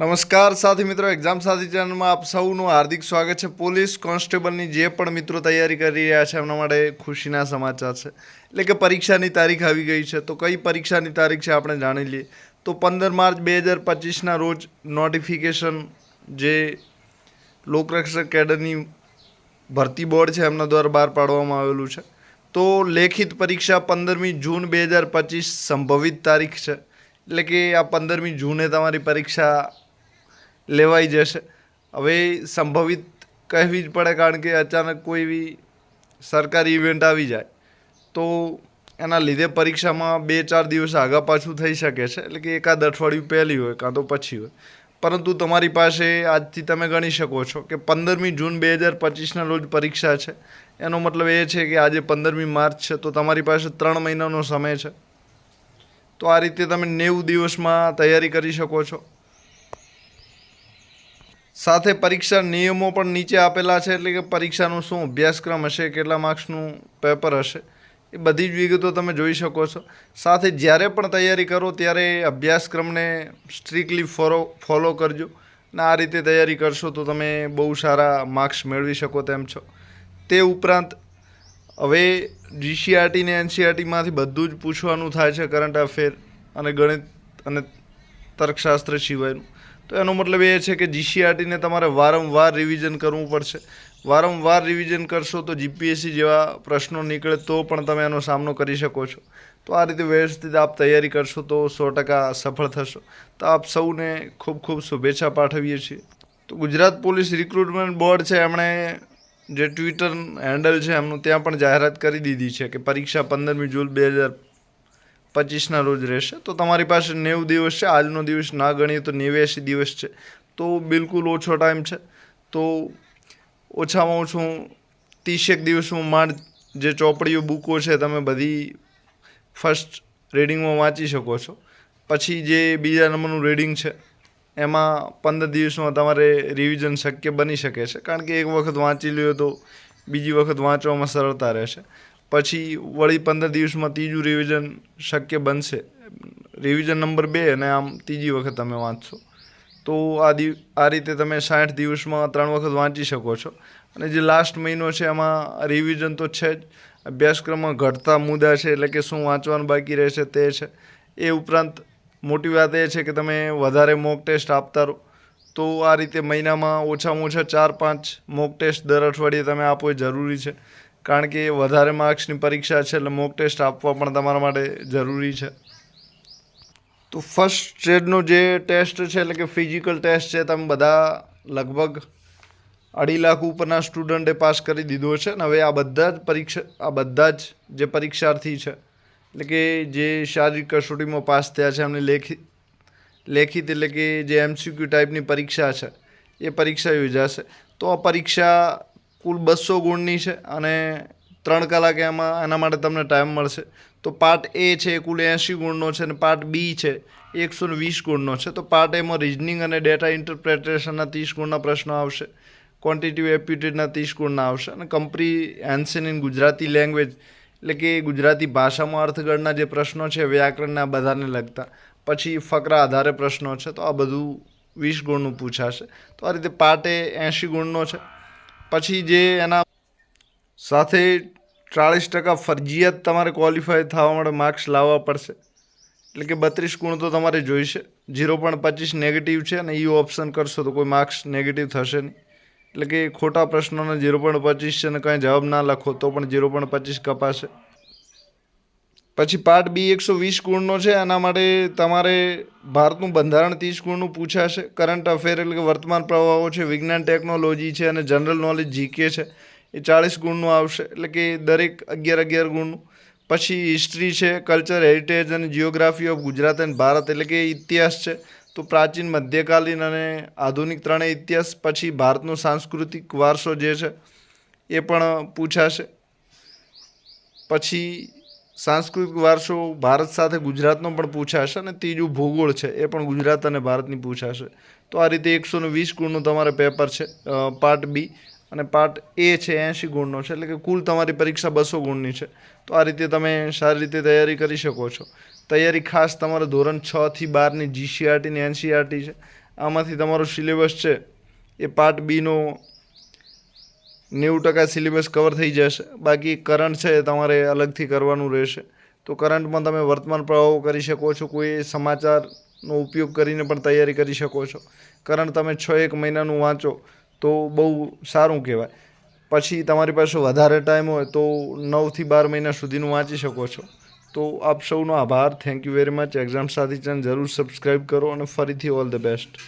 નમસ્કાર સાથી મિત્રો એક્ઝામ સાથી ચેનલમાં આપ સૌનું હાર્દિક સ્વાગત છે. પોલીસ કોન્સ્ટેબલની જે પણ મિત્રો તૈયારી કરી રહ્યા છે, એમના માટે ખુશીના સમાચાર છે. એટલે કે પરીક્ષાની તારીખ આવી ગઈ છે, તો કઈ પરીક્ષાની તારીખ છે આપણે જાણી લઈએ. તો પંદર માર્ચ બે હજાર પચીસના રોજ નોટિફિકેશન જે લોકરક્ષક કેડરની ભરતી બોર્ડ છે, એમના દ્વારા બહાર પાડવામાં આવેલું છે. તો લેખિત પરીક્ષા પંદરમી જૂન બે હજાર પચીસ સંભવિત તારીખ છે. એટલે કે આ પંદરમી જૂને તમારી પરીક્ષા લેવાઈ જશે. હવે સંભવિત કહેવી જ પડે કારણ કે અચાનક કોઈ એવી સરકારી ઇવેન્ટ આવી જાય, તો એના લીધે પરીક્ષામાં બે ચાર દિવસ આગા પાછું થઈ શકે છે. એટલે કે એકાદ અઠવાડિયું પહેલી હોય, કાં તો પછી હોય. પરંતુ તમારી પાસે આજથી તમે ગણી શકો છો કે પંદરમી જૂન બે હજાર પચીસના રોજ પરીક્ષા છે. એનો મતલબ એ છે કે આજે પંદરમી માર્ચ છે, તો તમારી પાસે ત્રણ મહિનાનો સમય છે. તો આ રીતે તમે નેવું દિવસમાં તૈયારી કરી શકો છો. સાથે પરીક્ષા નિયમો પણ નીચે આપેલા છે, એટલે કે પરીક્ષાનું શું અભ્યાસક્રમ હશે, કેટલા માર્ક્સનું પેપર હશે, એ બધી જ વિગતો તમે જોઈ શકો છો. સાથે જ્યારે પણ તૈયારી કરો, ત્યારે અભ્યાસક્રમને સ્ટ્રિક્ટલી ફોલો ફોલો કરજો. અને આ રીતે તૈયારી કરશો તો તમે બહુ સારા માર્ક્સ મેળવી શકો તેમ છો. તે ઉપરાંત, હવે જીસીઆરટી ને એનસીઆરટીમાંથી બધું જ પૂછવાનું થાય છે, કરંટ અફેર અને ગણિત અને તર્કશાસ્ત્ર સિવાયનું. તો એનો મતલબ એ છે કે જીસીઆરટીને તમારે વારંવાર રિવિઝન કરવું પડશે. વારંવાર રિવિઝન કરશો તો જીપીએસસી જેવા પ્રશ્નો નીકળે તો પણ તમે એનો સામનો કરી શકો છો. તો આ રીતે વ્યવસ્થિત આપ તૈયારી કરશો તો સો ટકા સફળ થશો. તો આપ સૌને ખૂબ ખૂબ શુભેચ્છા પાઠવીએ છીએ. તો ગુજરાત પોલીસ રિક્રુટમેન્ટ બોર્ડ છે, એમણે જે ટ્વિટર હેન્ડલ છે, એમનું ત્યાં પણ જાહેરાત કરી દીધી છે કે પરીક્ષા પંદરમી જૂન બે હજાર પચીસના રોજ રહેશે. તો તમારી પાસે નેવું દિવસ છે, આજનો દિવસ ના ગણીએ તો નેવ્યાસી દિવસ છે. તો બિલકુલ ઓછો ટાઈમ છે. તો ઓછામાં ઓછું ત્રીસેક દિવસનું માંડ જે ચોપડીઓ, બુકો છે, તમે બધી ફર્સ્ટ રીડિંગમાં વાંચી શકો છો. પછી જે બીજા નંબરનું રીડિંગ છે, એમાં પંદર દિવસમાં તમારે રિવિઝન શક્ય બની શકે છે. કારણ કે એક વખત વાંચી લ્યો તો બીજી વખત વાંચવામાં સરળતા રહેશે. પછી વળી પંદર દિવસમાં ત્રીજું રિવિઝન શક્ય બનશે. રિવિઝન નંબર બે અને આમ ત્રીજી વખત તમે વાંચશો. તો આ દિવ, આ રીતે તમે સાઠ દિવસમાં ત્રણ વખત વાંચી શકો છો. અને જે લાસ્ટ મહિનો છે એમાં રિવિઝન તો છે જ. અભ્યાસક્રમમાં ઘટતા મુદ્દા છે, એટલે કે શું વાંચવાનું બાકી રહેશે તે છે. એ ઉપરાંત મોટી વાત એ છે કે તમે વધારે મોક ટેસ્ટ આપતા રહો. તો આ રીતે મહિનામાં ઓછામાં ઓછા ચાર પાંચ મોક ટેસ્ટ દર અઠવાડિયે તમે આપવો એ જરૂરી છે. કારણ કે વધારે માર્ક્સની પરીક્ષા છે એટલે મોક ટેસ્ટ આપવા પણ તમારા માટે જરૂરી છે. તો ફર્સ્ટ સ્ટેજનો જે ટેસ્ટ છે એટલે કે ફિઝિકલ ટેસ્ટ છે, તમે બધા લગભગ અઢી લાખ ઉપરના સ્ટુડન્ટે પાસ કરી દીધો છે અને હવે આ બધા જ પરીક્ષા, આ બધા જ જે પરીક્ષાર્થી છે, એટલે કે જે શારીરિક કસોટીમાં પાસ થયા છે, એમને લેખિત લેખિત એટલે કે જે એમસીક્યુ ટાઈપની પરીક્ષા છે, એ પરીક્ષા યોજાશે. તો આ પરીક્ષા કુલ બસો ગુણની છે અને ત્રણ કલાક એમાં એના માટે તમને ટાઈમ મળશે. તો પાર્ટ એ છે કુલ એંશી ગુણનો છે અને પાર્ટ બી છે એકસો વીસ ગુણનો છે. તો પાર્ટ એમાં રિઝનિંગ અને ડેટા ઇન્ટરપ્રેટેશનના ત્રીસ ગુણના પ્રશ્નો આવશે. ક્વોન્ટિટિવ એપ્યુટેડના ત્રીસ ગુણના આવશે. અને કમ્પ્રીહેન્શન ઇન ગુજરાતી લેંગ્વેજ એટલે કે ગુજરાતી ભાષામાં અર્થગણના જે પ્રશ્નો છે, વ્યાકરણના બધાને લગતા. પછી ફકરા આધારે પ્રશ્નો છે. તો આ બધું વીસ ગુણનું પૂછાશે. તો આ રીતે પાર્ટ એ એંશી ગુણનો છે. પછી જે એના સાથે ચાળીસ ટકા ફરજિયાત તમારે ક્વોલિફાય થવા માટે માર્ક્સ લાવવા પડશે. એટલે કે બત્રીસ ગુણ તો તમારે જોઈશે. ઝીરો પોઈન્ટ પચીસ નેગેટિવ છે અને એ ઓપ્શન કરશો તો કોઈ માર્ક્સ નેગેટિવ થશે નહીં. એટલે કે ખોટા પ્રશ્નોને ઝીરો પોઈન્ટ પચીસ છે અને કંઈ જવાબ ના લખો તો પણ ઝીરો પોઈન્ટ પચીસ કપાશે. પછી પાર્ટ બી એકસો વીસ ગુણનો છે, એના માટે તમારે ભારતનું બંધારણ ત્રીસ ગુણનું પૂછાશે. કરંટ અફેર એટલે કે વર્તમાન પ્રવાહો છે, વિજ્ઞાન ટેકનોલોજી છે અને જનરલ નોલેજ જીકે છે. એ ચાળીસ ગુણનું આવશે, એટલે કે દરેક અગિયાર અગિયાર ગુણનું. પછી હિસ્ટ્રી છે કલ્ચર હેરિટેજ અને geography of Gujarat and Bharat એટલે કે ઇતિહાસ છે. તો પ્રાચીન, મધ્યકાલીન અને આધુનિક ત્રણેય ઇતિહાસ, પછી ભારતનો સાંસ્કૃતિક વારસો જે છે, એ પણ પૂછાશે. પછી સાંસ્કૃતિક વારસો ભારત સાથે ગુજરાતનો પણ પૂછાશે અને ત્રીજું ભૂગોળ છે, એ પણ ગુજરાત અને ભારતની પૂછાશે. તો આ રીતે એકસો વીસ ગુણનું તમારે પેપર છે પાર્ટ બી અને પાર્ટ એ છે, એંશી ગુણનો છે, એટલે કે કુલ તમારી પરીક્ષા બસો ગુણની છે. તો આ રીતે તમે સારી રીતે તૈયારી કરી શકો છો. તૈયારી ખાસ તમારે ધોરણ છ થી બારની જીસીઆરટી ને એનસીઆરટી છે. આમાંથી તમારો સિલેબસ છે, એ પાર્ટ બીનો નેવું ટકા સિલેબસ કવર થઈ જશે. બાકી કરંટ છે તમારે અલગથી કરવાનું રહેશે. તો કરંટમાં તમે વર્તમાન પ્રવાહો કરી શકો છો, કોઈ સમાચારનો ઉપયોગ કરીને પણ તૈયારી કરી શકો છો. કરંટ તમે છ એક મહિનાનું વાંચો, તો બહુ સારું કહેવાય. પછી તમારી પાસે વધારે ટાઈમ હોય તો નવથી બાર મહિના સુધીનું વાંચી શકો છો. તો આપ સૌનો આભાર. Thank you very much exam સાથી ચેનલ જરૂર સબસ્ક્રાઈબ કરો અને ફરીથી ઓલ ધ બેસ્ટ